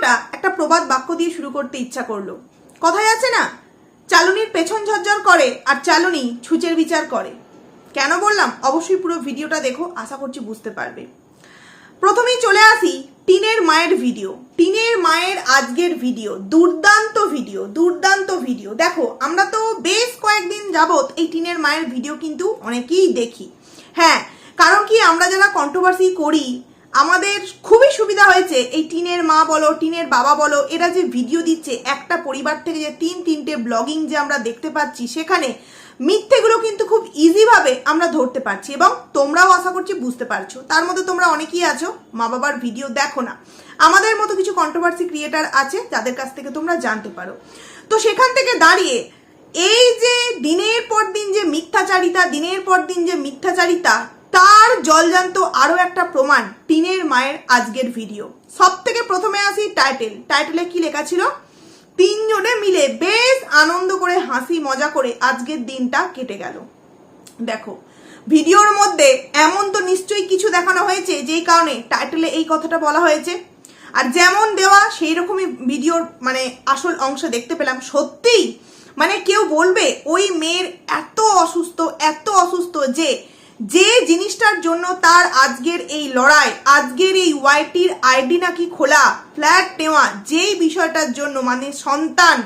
ভিডিওটা একটা প্রবাদ বাক্য দিয়ে শুরু করতে ইচ্ছা করল। কথায় আছে না, চালুনির পেছন ঝরঝর করে আর চালুনি ছুচের বিচার করে। কেন বললাম, অবশ্যই পুরো ভিডিওটা দেখো, আশা করছি বুঝতে পারবে। প্রথমেই চলে আসি টিনের মায়ের ভিডিও। টিনের মায়ের আজকের ভিডিও, দুর্দান্ত ভিডিও দুর্দান্ত ভিডিও। দেখো, আমরা তো বেশ কয়েকদিন যাবৎ এই টিনের মায়ের ভিডিও কিন্তু অনেকেই দেখি। হ্যাঁ কারণ কি আমরা যারা কন্ট্রোভার্সি করি আমাদের খুবই সুবিধা হয়েছে, এই টিনের মা বলো, টিনের বাবা বলো, এরা যে ভিডিও দিচ্ছে, একটা পরিবার থেকে যে তিন, তিনটে ব্লগিং যে আমরা দেখতে পাচ্ছি, সেখানে মিথ্যেগুলো কিন্তু খুব ইজিভাবে আমরা ধরতে পারছি এবং তোমরাও আশা করছি বুঝতে পারছ। তার মধ্যে তোমরা অনেকেই আছো, মা বাবার ভিডিও দেখো না। আমাদের মতো কিছু কন্ট্রোভার্সি ক্রিয়েটার আছে, যাদের কাছ থেকে তোমরা জানতে পারো। তো সেখান থেকে দাঁড়িয়ে, এই যে দিনের পর দিন যে মিথ্যাচারিতা, দিনের পর দিন যে মিথ্যাচারিতা তার জলজান্ত আরও একটা প্রমাণ টিনের মায়ের আজকের ভিডিও। সব থেকে প্রথমে আসি টাইটেল। টাইটেলে কি লেখা ছিল? তিনজনে মিলে বেশ আনন্দ করে হাসি মজা করে আজকের দিনটা কেটে গেল। দেখো, ভিডিওর মধ্যে এমন তো নিশ্চয়ই কিছু দেখানো হয়েছে যেই কারণে টাইটেলে এই কথাটা বলা হয়েছে। আর যেমন দেওয়া, সেই রকমই ভিডিওর মানে আসল অংশ দেখতে পেলাম। সত্যিই মানে কেউ বলবে, ওই মেয়ের এত অসুস্থ এত অসুস্থ যে যে জিনিসটার জন্য তার আজকের এই লড়াই, আজকের এই ওয়াইটির আইডি নাকি খোলা, ফ্ল্যাট নেওয়া, যেই বিষয়টার জন্য মানে সন্তান,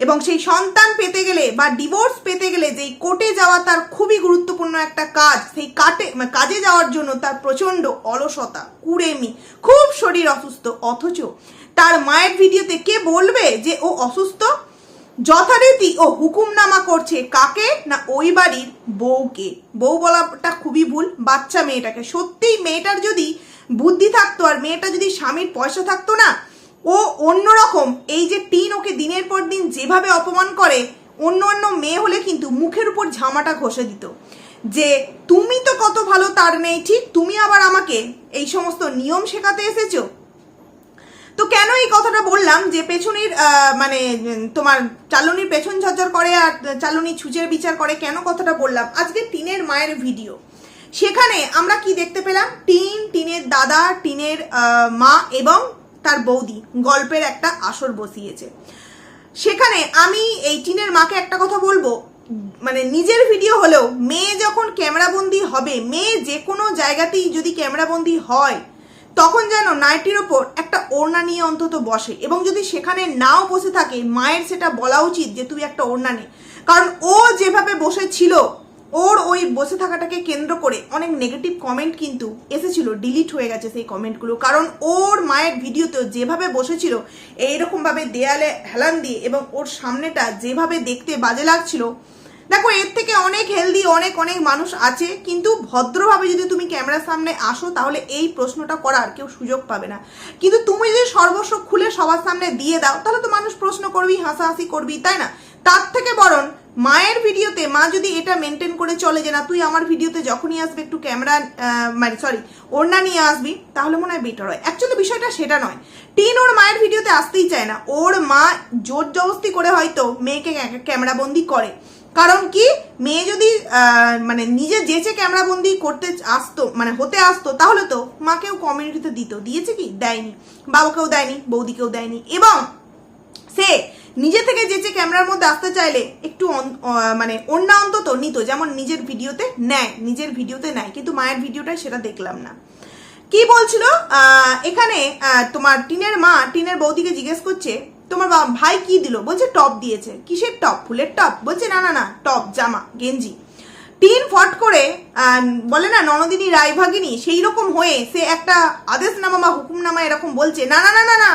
এবং সেই সন্তান পেতে গেলে বা ডিভোর্স পেতে গেলে যেই কোর্টে যাওয়া তার খুবই গুরুত্বপূর্ণ একটা কাজ, সেই কাটে মানে কাজে যাওয়ার জন্য তার প্রচণ্ড অলসতা, কুড়েমি, খুব শরীর অসুস্থ, অথচ তার মায়ের ভিডিওতে কে বলবে যে ও অসুস্থ? যথারীতি ও হুকুমনামা করছে কাকে? না ওই বাড়ির বউকে? বউ বলাটা খুবই ভুল, বাচ্চা মেয়েটাকে। সত্যিই মেয়েটার যদি বুদ্ধি থাকতো আর মেয়েটা যদি স্বামীর পয়সা থাকতো না, ও অন্যরকম। এই যে টিন ওকে দিনের পর দিন যেভাবে অপমান করে, অন্য অন্য মেয়ে হলে কিন্তু মুখের উপর ঝামাটা ঘষে দিত। যে তুমি তো কত ভালো, তার নেই, ঠিক তুমি আবার আমাকে এই সমস্ত নিয়ম শেখাতে এসেছ? তো কেন এই কথাটা বললাম যে পেছনের মানে তোমার চালনির পেছন ঝরঝর করে আর চালনি ছুঁচের বিচার করে, কেন কথাটা বললাম? আজকে টিনের মায়ের ভিডিও। সেখানে আমরা কি দেখতে পেলাম? টিন, টিনের দাদা, টিনের মা এবং তার বৌদি গল্পের একটা আসর বসিয়েছে। সেখানে আমি এই টিনের মাকে একটা কথা বলব। মানে নিজের ভিডিও হলেও মেয়ে যখন ক্যামেরাবন্দি হবে, মেয়ে যে কোনো জায়গাতেই যদি ক্যামেরাবন্দি হয় তখন যেন নাইটির ওপর একটা ওড়না নিয়ে অন্তত বসে এবং যদি সেখানে নাও বসে থাকে, মায়ের সেটা বলা উচিত যে তুই একটা ওড়না নে। কারণ ও যেভাবে বসেছিল, ওর ওই বসে থাকাটাকে কেন্দ্র করে অনেক নেগেটিভ কমেন্ট কিন্তু এসেছিল ডিলিট হয়ে গেছে সেই কমেন্টগুলো কারণ ওর মায়ের ভিডিওতেও যেভাবে বসেছিল, এইরকমভাবে দেয়ালে হেলান দিয়ে এবং ওর সামনেটা যেভাবে দেখতে বাজে লাগছিল দেখো, এর থেকে অনেক হেলদি অনেক অনেক মানুষ আছে, কিন্তু ভদ্রভাবে যদি তুমি ক্যামেরার সামনে আসো, তাহলে এই প্রশ্নটা করার কেউ সুযোগ পাবে না। কিন্তু তুমি যদি সর্বস্ব খুলে সবার সামনে দিয়ে দাও, তাহলে তো মানুষ প্রশ্ন করবি হাসাহাসি করবি তাই না? তার থেকে বরং মায়ের ভিডিওতে, মা যদি এটা মেনটেন করে চলে যে, না, তুই আমার ভিডিওতে যখনই আসবে, একটু ক্যামেরা মানে সরি ওড়না নিয়ে আসবি, তাহলে মনে হয় বেটার হয়। অ্যাকচুয়ালি বিষয়টা সেটা নয়। টিন ওর মায়ের ভিডিওতে আসতেই চায় না। ওর মা জোর জবস্তি করে হয়তো মেয়েকে ক্যামেরাবন্দি করে। কারণ কি? মেয়ে যদি মানে নিজে যে যেচে ক্যামেরাবন্দি করতে আসতো মানে হতে আসতো, তাহলে তো মাকেও কমিউনিটিতে দিত। দিয়েছে কি? দেয়নি। বাবাকেও দেয়নি, বৌদিকেও দেয়নি। এবং সে নিজে থেকে যে যেচে ক্যামেরার মধ্যে আসতে চাইলে একটু মানে অন্য অন্তত নিত, যেমন নিজের ভিডিওতে নেয়, নিজের ভিডিওতে নেয়, কিন্তু মায়ের ভিডিওটায় সেটা দেখলাম না। কি বলছিল? এখানে তোমার টিনের মা, টিনের বৌদিকে জিজ্ঞেস করছে তোমার ভাই কি দিল? বলছে টপ দিয়েছে। কিসের টপ? ফুলের টপ। বলছে, না না না, টপ, জামা, গেঞ্জি। টিন ফট করে বলে না, ননদিনী, রায়ভাগিনী, সেই রকম হয়ে সে একটা আদেশনামা বা হুকুমনামা এরকম বলছে, না না না না না,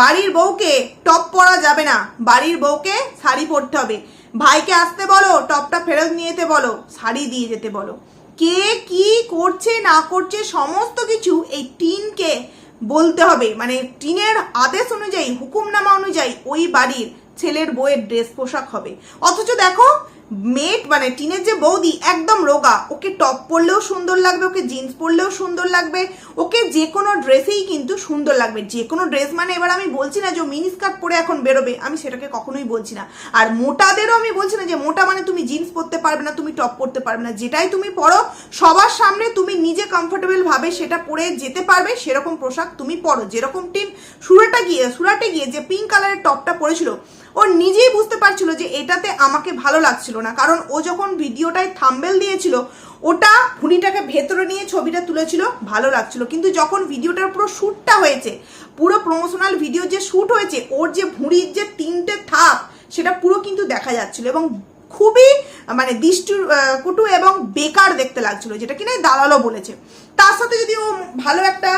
বাড়ির বউকে টপ পরা যাবে না। বাড়ির বউকে শাড়ি পরতে হবে। ভাইকে আসতে বলো, টপটা ফেরত নিয়ে যেতে বলো, শাড়ি দিয়ে যেতে বলো। কে কি করছে, না করছে, সমস্ত কিছু এই টিনকে বলতে হবে। মানে টিনের আদেশ অনুযায়ী, হুকুমনামা অনুযায়ী ওই বাড়ির ছেলের বইয়ের ড্রেস পোশাক হবে। অথচ দেখো মেট মানে টিনের যে বৌদি একদম রোগা। ওকে টপ পরলেও সুন্দর লাগবে, ওকে জিন্স পরলেও সুন্দর লাগবে, ওকে যে কোনো ড্রেসেই কিন্তু সুন্দর লাগবে। যে কোনো ড্রেস মানে এবার আমি বলছি না যে মিনি স্কার্ট পরে এখন বেরোবে, আমি সেটাকে কখনোই বলছি না। আর মোটাদেরও আমি বলছি না যে মোটা মানে তুমি জিন্স পরতে পারবে না, তুমি টপ পরতে পারবে না। যেটাই তুমি পরো, সবার সামনে তুমি নিজে কমফোর্টেবল ভাবে সেটা পরে যেতে পারবে, সেরকম পোশাক তুমি পরো। যেরকম টিন সুরাটা গিয়ে, সুরাটে গিয়ে যে পিঙ্ক কালারের টপটা পরেছিল ও নিজেই বুঝতে পারছিল যে এটাতে আমাকে ভালো লাগছিল না। কারণ ও যখন ভিডিওটায় থাম্বেল দিয়েছিল, ওটা ভুঁড়িটাকে ভেতরে নিয়ে ছবিটা তুলেছিল, ভালো লাগছিল। কিন্তু যখন ভিডিওটার পুরো শ্যুটটা হয়েছে, পুরো প্রমোশনাল ভিডিও যে শ্যুট হয়েছে, ওর যে ভুঁড়ির যে তিনটে থাপ, সেটা পুরো কিন্তু দেখা যাচ্ছিল এবং খুবই মানে দৃষ্টি কুটু এবং বেকার দেখতে লাগছিল, যেটা কিনা দালালও বলেছে। তার সাথে যদি ও ভালো একটা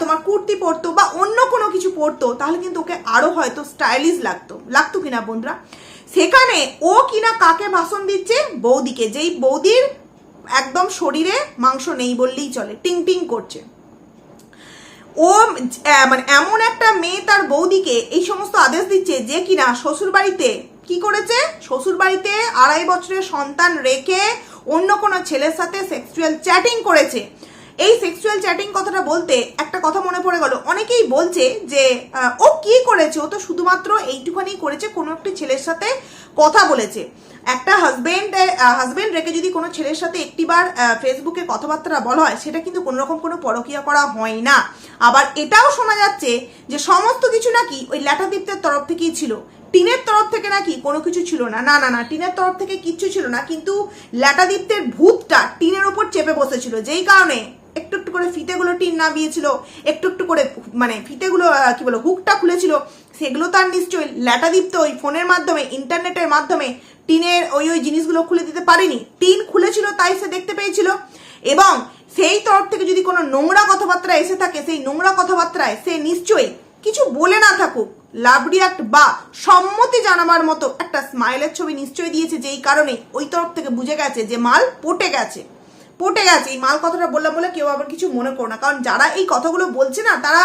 তোমার কুর্তি পরতো বা অন্য কোনো কিছু পরতো, তাহলে কিন্তু ওকে আরও হয়তো স্টাইলিশ লাগতো। লাগতো কিনা বন্ধুরা? সেখানে ও কিনা কাকে ভাষণ দিচ্ছে? বৌদিকে। যেই বৌদির একদম শরীরে মাংস নেই বললেই চলে, টিং টিং করছে। ও মানে এমন একটা মেয়ে তার বৌদিকে এই সমস্ত আদেশ দিচ্ছে যে কিনা শ্বশুর বাড়িতে কি করেছে? শ্বশুর বাড়িতে আড়াই বছরের সন্তান রেখে অন্য কোনো ছেলের সাথে সেক্সুয়াল চ্যাটিং করেছে। এই সেক্সুয়াল চ্যাটিং কথাটা বলতে একটা কথা মনে পড়ে গেল। অনেকেই বলছে যে ও কি করেছে? ও তো শুধুমাত্র এইটুখানি করেছে, কোনো একটি ছেলের সাথে কথা বলেছে। একটা হাজবেন্ড হাজবেন্ড রেখে যদি কোনো ছেলের সাথে একটিবার ফেসবুকে কথাবার্তা বলা হয়, সেটা কিন্তু কোনো রকম কোনো পরকিয়া করা হয় না। আবার এটাও শোনা যাচ্ছে যে, সমস্ত কিছু নাকি ওই ল্যাটাদীপ্তের তরফ থেকেই ছিল। টিনের তরফ থেকে নাকি কোনো কিছু ছিল না? না না না, টিনের তরফ থেকে কিচ্ছু ছিল না, কিন্তু ল্যাটাদীপ্তের ভূতটা টিনের ওপর চেপে বসেছিল, যেই কারণে একটু একটু করে ফিতেগুলো টিন নামিয়েছিল, একটু একটু করে মানে ফিতেগুলো কি বলো হুকটা খুলেছিল, সেগুলো তার নিশ্চয়ই ল্যাটাদীপ্ত ওই ফোনের মাধ্যমে, ইন্টারনেটের মাধ্যমে টিনের ওই ওই জিনিসগুলো খুলে দিতে পারেনি। টিন খুলেছিল, তাই সে দেখতে পেয়েছিল। এবং সেই তরফ থেকে যদি কোনো নোংরা কথাবার্তা এসে থাকে, সেই নোংরা কথাবার্তায় সে নিশ্চয়ই কিছু বলে না থাকুক লাভ রিয়াক্ট বা সম্মতি জানাবার মতো একটা স্মাইলের ছবি নিশ্চয়ই দিয়েছে, যেই কারণে ওই তরফ থেকে বুঝে গেছে যে মাল পটে গেছে। পটে গেছে, এই মাল কথাটা বললাম বলে কেউ আবার কিছু মনে করো না। কারণ যারা এই কথাগুলো বলছে না, তারা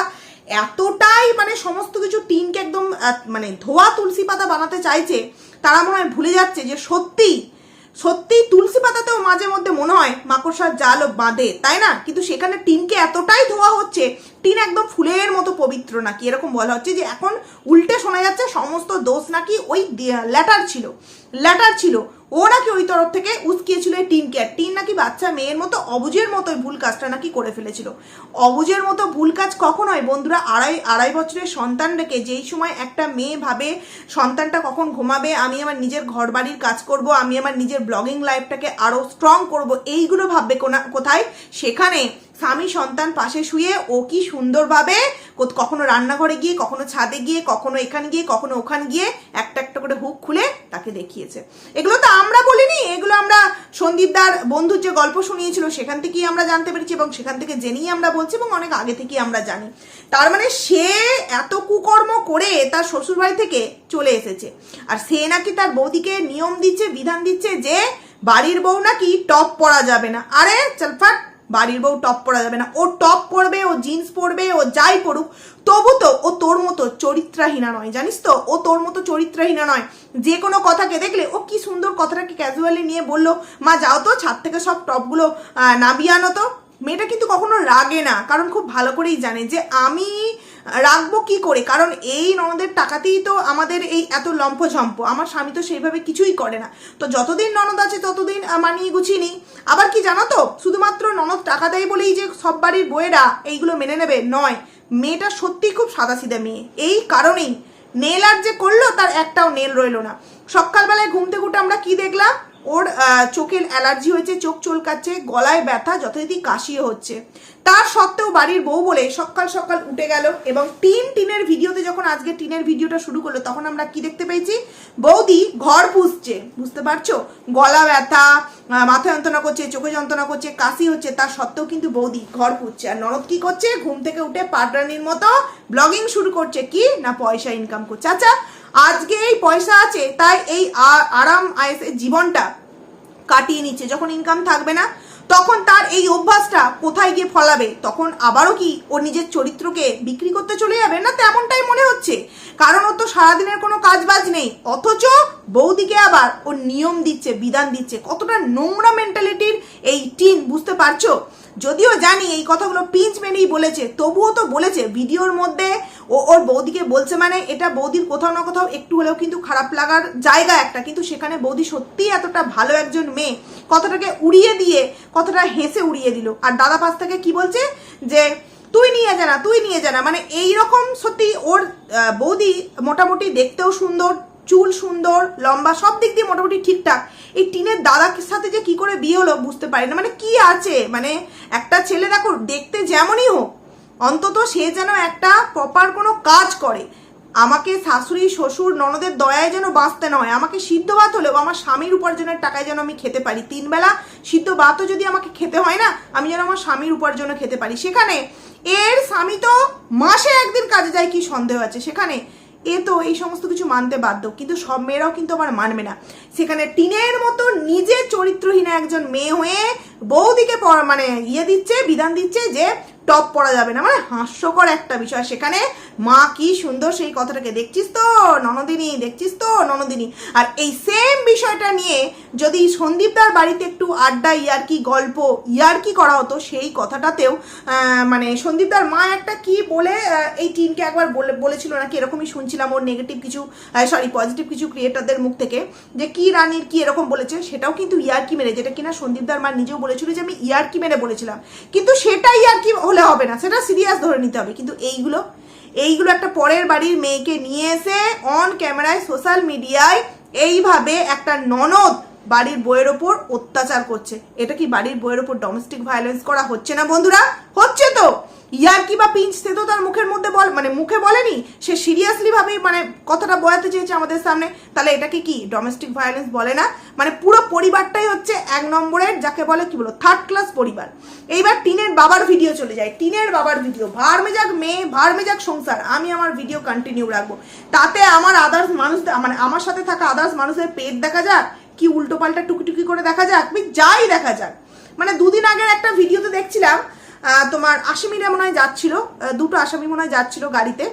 এতটাই মানে সমস্ত কিছু টিনকে একদম মানে ধোয়া তুলসী পাতা বানাতে চাইছে, তারা মনে হয় ভুলে যাচ্ছে যে সত্যি সত্যি তুলসী পাতাতেও মাঝে মধ্যে মনে হয় মাকড়সার জালও বাঁধে, তাই না? কিন্তু সেখানে টিনকে এতটাই ধোয়া হচ্ছে, টিন একদম ফুলের মতো পবিত্র নাকি? এরকম বলা হচ্ছে যে এখন উল্টে শোনা যাচ্ছে সমস্ত দোষ নাকি ওই ল্যাটার ছিল ল্যাটার ছিল। ও নাকি ওই তরফ থেকে উস্কিয়েছিল এই টিনকে আর টিন নাকি বাচ্চা মেয়ের মতো, অবুজের মতো ভুল কাজটা নাকি করে ফেলেছিল। অবুজের মতো ভুল কাজ কখন হয় বন্ধুরা আড়াই আড়াই বছরের সন্তান রেখে যেই সময় একটা মেয়ে ভাবে সন্তানটা কখন ঘুমাবে, আমি আমার নিজের ঘর বাড়ির কাজ করব, আমি আমার নিজের ব্লগিং লাইফটাকে আরও স্ট্রং করব, এইগুলো ভাববে কোনা- কোথায়? সেখানে স্বামী সন্তান পাশে শুয়ে ও কি সুন্দরভাবে কখনো রান্নাঘরে গিয়ে, কখনো ছাদে গিয়ে, কখনো এখানে গিয়ে, কখনো ওখানে গিয়ে একটা একটা করে হুক খুলে তাকে দেখিয়েছে। এগুলো তো আমরা বলিনি, এগুলো আমরা সন্দীপদার বন্ধুর যে গল্প শুনিয়েছিল, সেখান থেকেই আমরা জানতে পেরেছি এবং সেখান থেকে জেনেই আমরা বলছি এবং অনেক আগে থেকেই আমরা জানি। তার মানে সে এত কুকর্ম করে তার শ্বশুরবাড়ি থেকে চলে এসেছে। আর সে নাকি তার বৌদিকে নিয়ম দিচ্ছে, বিধান দিচ্ছে যে বাড়ির বউ নাকি টপ পরা যাবে না। আরে, চল ফাট। বাড়ির বউ টপ পরা যাবে না। ও টপ পরবে, ও জিন্স পরবে, ও যাই পড়ুক তবু তো ও তোর মতো চরিত্রাহীনা নয়, জানিস তো? ও তোর মতো চরিত্রহীনা নয়। যে কোনো কথাকে দেখলে ও কি সুন্দর কথাটাকে ক্যাজুয়ালি নিয়ে বলল, মা, যাও তো, ছাদ থেকে সব টপগুলো নাবিয়ে আনো তো। মেয়েটা কিন্তু কখনো রাগে না, কারণ খুব ভালো করেই জানে যে আমি রাখব কি করে? কারণ এই ননদের টাকাতেই তো আমাদের এই এত লম্ফঝম্প আমার স্বামী তো সেইভাবে কিছুই করে না। তো যতদিন ননদ আছে ততদিন মানিয়ে গুছিয়ে নিই। আবার কি জানো তো? শুধুমাত্র ননদ টাকা দেয় বলেই যে সব বাড়ির বইয়েরা এইগুলো মেনে নেবে, নয়। মেয়েটা সত্যি খুব সাদাসিধা মেয়ে। এই কারণেই। নেল আর যে করল, তার একটাও নেল রইল না। সকালবেলায় ঘুম থেকে আমরা কি দেখলাম? ওর চোখের অ্যালার্জি হয়েছে, চোখ চুলকাচ্ছে, গলায় ব্যথা, যথারীতি কাশিও হচ্ছে। তার সত্ত্বেও বাড়ির বউ বলে সকাল সকাল উঠে গেল এবং টিন টিনের ভিডিওতে যখন আজকে টিনের ভিডিওটা শুরু করল, তখন আমরা কি দেখতে পেয়েছি? বৌদি ঘর পুষছে বুঝতে পারছ? গলা ব্যথা মাথা যন্ত্রণা করছে, চোখে যন্ত্রণা করছে, কাশি হচ্ছে, তার সত্ত্বেও কিন্তু বৌদি ঘর পুষছে আর ননদ কি করছে? ঘুম থেকে উঠে পাটরানির মতো ব্লগিং শুরু করছে। কি? না পয়সা ইনকাম করছে। আচ্ছা আজকে এই পয়সা আছে, তাই এই আরাম আয়েসের জীবনটা কাটিয়ে নিচ্ছে। যখন ইনকাম থাকবে না, তখন তার এই অভ্যাসটা কোথায় গিয়ে ফলাবে? তখন আবারও কি ও নিজের চরিত্রকে বিক্রি করতে চলে যাবে? না তেমনটাই মনে হচ্ছে। কারণ ও তো সারাদিনের কোনো কাজ বাজ নেই। অথচ বৌদিকে আবার ও নিয়ম দিচ্ছে, বিধান দিচ্ছে। কতটা নোংরা মেন্টালিটির এই টিন বুঝতে পারছ? যদিও জানি এই কথাগুলো পিঞ্চ মেনেই বলেছে, তবুও তো বলেছে। ভিডিওর মধ্যে ও ওর বৌদিকে বলছে মানে এটা বৌদির কোথাও না কোথাও একটু হলেও কিন্তু খারাপ লাগার জায়গা একটা, কিন্তু সেখানে বৌদি সত্যিই এতটা ভালো একজন মেয়ে, কথাটাকে উড়িয়ে দিয়ে, কথাটা হেসে উড়িয়ে দিল। আর দাদা পাশ থেকে কি বলছে? যে, তুই নিয়ে যা না, তুই নিয়ে যা না। মানে এই রকম সত্যি ওর বৌদি মোটামুটি দেখতেও সুন্দর, চুল সুন্দর, লম্বা, সব দিক দিয়ে মোটামুটি ঠিকঠাক। এই টিনের দাদার সাথে যে কি করে বিয়ে হলো বুঝতে পারি না। মানে কি আছে? মানে একটা ছেলে দেখো, দেখতে যেমনই হোক, অন্তত সে যেন একটা প্রপার কোনো কাজ করে। আমাকে শাশুড়ি, শ্বশুর, ননদের দয়ায় যেন বাঁচতে নয় আমাকে সিদ্ধ ভাত হলেও আমার স্বামীর উপার্জনের টাকায় যেন আমি খেতে পারি। তিন বেলা সিদ্ধ ভাতও যদি আমাকে খেতে হয় না, আমি যেন আমার স্বামীর উপার্জনে খেতে পারি। সেখানে এর স্বামী তো মাসে একদিন কাজে যায়, কি সন্দেহ আছে? সেখানে এ তো এই সমস্ত কিছু মানতে বাধ্য, কিন্তু সব মেয়েরাও কিন্তু আবার মানবে না। সেখানে টিনের মতো নিজে চরিত্রহীন একজন মেয়ে হয়ে বৌদিকে মানে ইয়ে দিচ্ছে, বিধান দিচ্ছে যে টপ পড়া যাবে না। মানে হাস্যকর একটা বিষয়। সেখানে মা কি সুন্দর সেই কথাটাকে, দেখছিস তো, ননদিনী, দেখছিস তো, ননদিনী? আর এই সেম বিষয়টা নিয়ে যদি সন্দীপদার বাড়িতে একটু আড্ডা, ইয়ারকি, গল্প, ইয়ারকি করা হতো, সেই কথাটাতেও মানে সন্দীপদার মা একটা কি বলে এই টিনকে একবার বলে, বলেছিল নাকি, এরকমই শুনছিলাম ওর নেগেটিভ কিছু সরি পজিটিভ কিছু ক্রিয়েটারদের মুখ থেকে, যে কি রানীর কি এরকম বলেছে, সেটাও কিন্তু ইয়ারকি মেরে যেটা কিনা সন্দীপদার মা নিজেও বলেছিল যে আমি ইয়ারকি মেরে বলেছিলাম। কিন্তু সেটা ইয়ারকি হলে হবে না, সেটা সিরিয়াস ধরে নিতে হবে। কিন্তু এইগুলো এইগুলো একটা পরের বাড়ির মেয়েকে নিয়ে এসে অন ক্যামেরায় সোশ্যাল মিডিয়ায় এইভাবে একটা ননদ বাড়ির বইয়ের ওপর অত্যাচার করছে। এটা কি বাড়ির বইয়ের ওপর ডোমেস্টিক ভায়োলেন্স করা হচ্ছে না বন্ধুরা? হচ্ছে তো। ইয়ার কি বা পিঞ্চ সে তো তার মুখের মধ্যে বল মানে মুখে বলেনি? সে সিরিয়াসলি ভাবেই মানে কথাটা বয়াতে চেয়েছে আমাদের সামনে। তাহলে এটাকে কি ডোমেস্টিক ভায়োলেন্স বলে না? মানে পুরো পরিবারটাই হচ্ছে এক নম্বরের যাকে বলে কি বলো থার্ড ক্লাস পরিবার। এইবার টিনের বাবার ভিডিও চলে যায়। টিনের বাবার ভিডিও ভার মেজাক মেয়ে, ভার মেজাক সংসার। আমি আমার ভিডিও কন্টিনিউ রাখব। তাতে আমার আদার্স মানুষ মানে আমার সাথে থাকা আদার্স মানুষের পেট দেখা যাক, কি উল্টো পাল্টা টুকি করে দেখা যাক যাই দেখা যাক। মানে দুদিন আগের একটা ভিডিওতে দেখছিলাম তোমার আসামিরা মনে হয় যাচ্ছিল দুটো আসামি মনে হয় যাচ্ছিল গাড়িতে।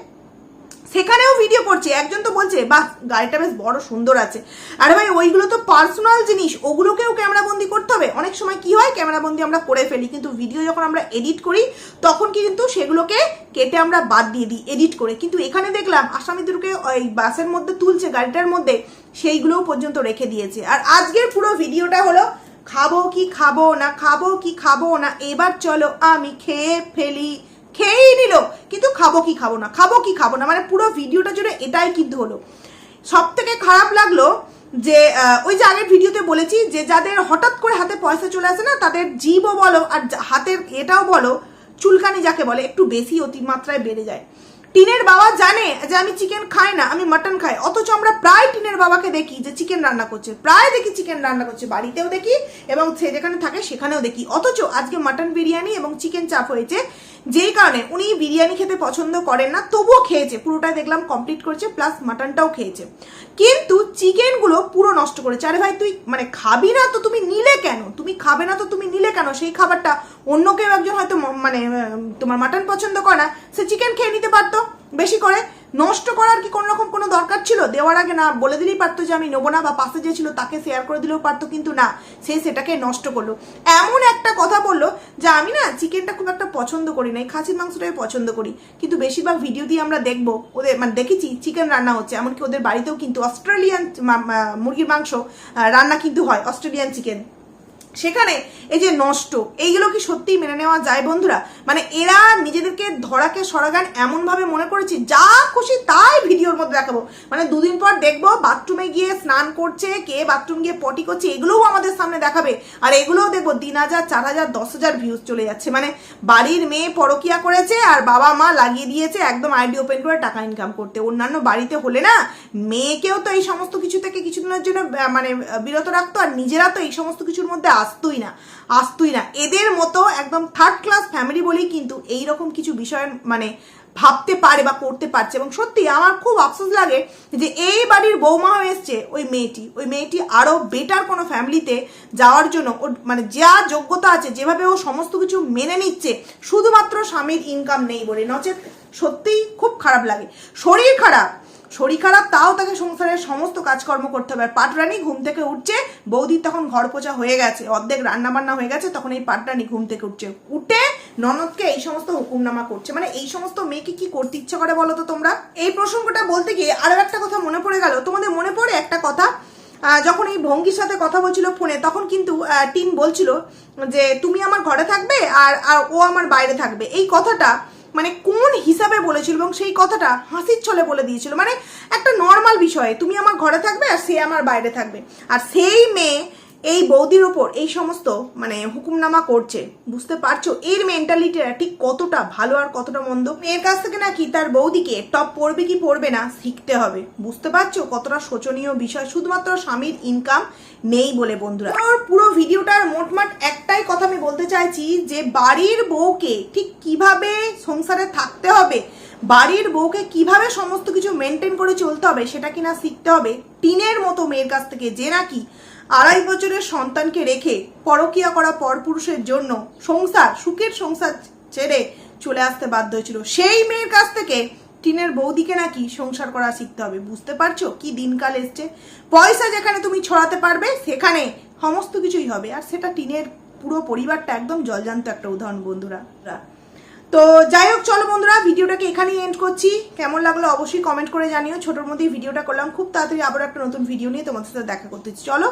সেখানেও ভিডিও করছে। একজন তো বলছে, বাহ, গাড়িটা বেশ বড়, সুন্দর আছে। আরে ভাই, ওইগুলো তো পার্সোনাল জিনিস। ওগুলোকেও ক্যামেরা বন্দি করতে হবে। অনেক সময় কি হয় ক্যামেরা বন্দি আমরা করে ফেলি, কিন্তু ভিডিও যখন আমরা এডিট করি, তখন কিন্তু সেগুলোকে কেটে আমরা বাদ দিয়ে দিই এডিট করে। কিন্তু এখানে দেখলাম, আসামিদেরকে ওই বাসের মধ্যে তুলছে, গাড়িটার মধ্যে, সেইগুলোও পর্যন্ত রেখে দিয়েছে। আর আজকের পুরো ভিডিওটা হলো খাব কি খাব না, খাব কি খাব না, এবার চলো আমি খেয়ে ফেলি। খেয়েই নিল, কিন্তু খাব কি খাব না, খাব কি খাব না মানে পুরো ভিডিওটা জুড়ে এটাই কিন্তু হলো। সব থেকে খারাপ লাগল যে ওই যে আগের ভিডিওতে বলেছি যে, যাদের হঠাৎ করে হাতে পয়সা চলে আসে না, তাদের জীবও বলো আর হাতের এটাও বলো, চুলকানি যাকে বলে, একটু বেশি অতিমাত্রায় বেড়ে যায়। টিনের বাবা জানে যে আমি চিকেন খাই না, আমি মাটন খাই। অথচ আমরা প্রায় টিনের বাবাকে দেখি যে চিকেন রান্না করছে। প্রায় দেখি চিকেন রান্না করছে। বাড়িতেও দেখি এবং সে যেখানে থাকে সেখানেও দেখি। অথচ আজকে মাটন বিরিয়ানি এবং চিকেন চাপ হয়েছে। যেই কারণে উনি বিরিয়ানি খেতে পছন্দ করেন না, তবুও খেয়েছে। পুরোটাই দেখলাম কমপ্লিট করেছে প্লাস মাটনটাও খেয়েছে। কিন্তু চিকেনগুলো পুরো নষ্ট করেছে। আরে ভাই, তুই মানে খাবি না তো তুমি নিলে কেন? তুমি খাবে না তো তুমি নিলে কেন? সেই খাবারটা অন্য কেউ একজন হয়তো মানে তোমার মাটন পছন্দ করে না, সে চিকেন খেয়ে নিতে পারতো। বেশি করে নষ্ট করার কি কোনো রকম কোনো দরকার ছিল? দেওয়ার আগে না বলে দিলেই পারতো যে আমি নেব না বা পাশে যে ছিল তাকে শেয়ার করে দিলেও পারতো, কিন্তু না, সে সেটাকে নষ্ট করল। এমন একটা কথা বলল যে আমি না চিকেনটা খুব একটা পছন্দ করি না, এই খাসির মাংসটাই পছন্দ করি। কিন্তু বেশিরভাগ ভিডিও দিয়ে আমরা দেখব, ওদের মানে দেখেছি চিকেন রান্না হচ্ছে, এমনকি ওদের বাড়িতেও কিন্তু অস্ট্রেলিয়ান মুরগির মাংস রান্না কিন্তু হয় অস্ট্রেলিয়ান চিকেন সেখানে এই যে নষ্ট, এইগুলো কি সত্যিই মেনে নেওয়া যায় বন্ধুরা? মানে এরা নিজেদেরকে ধরাকে সরাগান এমনভাবে মনে করেছি, যা খুশি তাই ভিডিওর মধ্যে দেখাবো। মানে দুদিন পর দেখব বাথরুমে গিয়ে স্নান করছে, কে বাথরুম গিয়ে পটি করছে, এগুলোও আমাদের সামনে দেখাবে। আর এগুলোও দেখব তিন হাজার, চার হাজার, দশ হাজার ভিউজ চলে যাচ্ছে। মানে বাড়ির মেয়ে পরকিয়া করেছে আর বাবা মা লাগিয়ে দিয়েছে, একদম আইডি ওপেন করে টাকা ইনকাম করতে। অন্যান্য বাড়িতে হলে না মেয়েকেও তো এই সমস্ত কিছু থেকে কিছুদিনের জন্য মানে বিরত রাখতো, আর নিজেরা তো এই সমস্ত কিছুর মধ্যে আসতোই না আসতোই না। এদের মতো একদম থার্ড ক্লাস ফ্যামিলি বলেই কিন্তু এই রকম কিছু বিষয় মানে ভাবতে পারে বা করতে পারছে। এবং সত্যি আমার খুব আফসোস লাগে যে এই বাড়ির বৌমা হয়ে এসছে, ওই মেয়েটি। ওই মেয়েটি আরও বেটার কোনো ফ্যামিলিতে যাওয়ার জন্য ওর মানে যা যোগ্যতা আছে, যেভাবে ও সমস্ত কিছু মেনে নিচ্ছে, শুধুমাত্র স্বামীর ইনকাম নেই বলে। নচেত সত্যিই খুব খারাপ লাগে। শরীর খারাপ শরীর খারাপ, তাও তাকে সংসারের সমস্ত কাজকর্ম করতে হবে। আর পাটরানি ঘুম থেকে উঠছে, বৌদির তখন ঘর পোছা হয়ে গেছে, অর্ধেক রান্না বান্না হয়ে গেছে, তখন এই পাটরানি ঘুম থেকে উঠছে। উঠে ননদকে এই সমস্ত হুকুমনামা করছে। মানে এই সমস্ত মেয়েকে কি করতে ইচ্ছা করে বলো তো তোমরা? এই প্রসঙ্গটা বলতে গিয়ে আরও একটা কথা মনে পড়ে গেল। তোমাদের মনে পড়ে একটা কথা? যখন এই ভঙ্গির সাথে কথা বলছিল ফোনে, তখন কিন্তু টিন বলছিল যে, তুমি আমার ঘরে থাকবে আর ও আমার বাইরে থাকবে। এই কথাটা মানে কোন হিসাবে বলেছিল এবং সেই কথাটা হাসির ছলে বলে দিয়েছিল। মানে একটা নর্মাল বিষয়ে, তুমি আমার ঘরে থাকবে আর সে আমার বাইরে থাকবে। আর সেই মেয়ে এই বৌদির ওপর এই সমস্ত মানে হুকুমনামা করছে, বুঝতে পারছ? এর মেন্টালিটিটা ঠিক কতটা ভালো আর কতটা মন্দ? মেয়ের কাছ থেকে নাকি তার বৌদিকে টপ পড়বে কি পড়বে না শিখতে হবে, বুঝতে পারছ? কতটা শোচনীয় বিষয়। শুধুমাত্র স্বামীর ইনকাম নেই বলে বন্ধুরা। ওর পুরো ভিডিওটার মোটমাট একটাই কথা আমি বলতে চাইছি যে, বাড়ির বউকে ঠিক কীভাবে সংসারে থাকতে হবে, বাড়ির বউকে কীভাবে সমস্ত কিছু মেনটেন করে চলতে হবে, সেটা কিনা শিখতে হবে, টিনের মতো মেয়ের কাছ থেকে যে নাকি আড়াই বছরের সন্তানকে রেখে পরকিয়া করা পরপুরুষের জন্য সংসার, সুখের সংসার ছেড়ে চলে আসতে বাধ্য হয়েছিল। সেই মেয়ের কাছ থেকে টিনের বৌদিকে নাকি সংসার করা শিখতে হবে। বুঝতে পারছ? কি দিনকাল এসছে। পয়সা যেখানে তুমি ছড়াতে পারবে, সেখানে সমস্ত কিছুই হবে। আর সেটা টিনের পুরো পরিবারটা একদম জলজান্ত একটা উদাহরণ, বন্ধুরা। তো যাই হোক, চলো বন্ধুরা, ভিডিওটাকে এখানেই এন্ড করছি। কেমন লাগল অবশ্যই কমেন্ট করে জানিও। ছোটোর মধ্যেই ভিডিওটা করলাম। খুব তাড়াতাড়ি আবার একটা নতুন ভিডিও নিয়ে তোমাদের সাথে দেখা করতেছি চলো।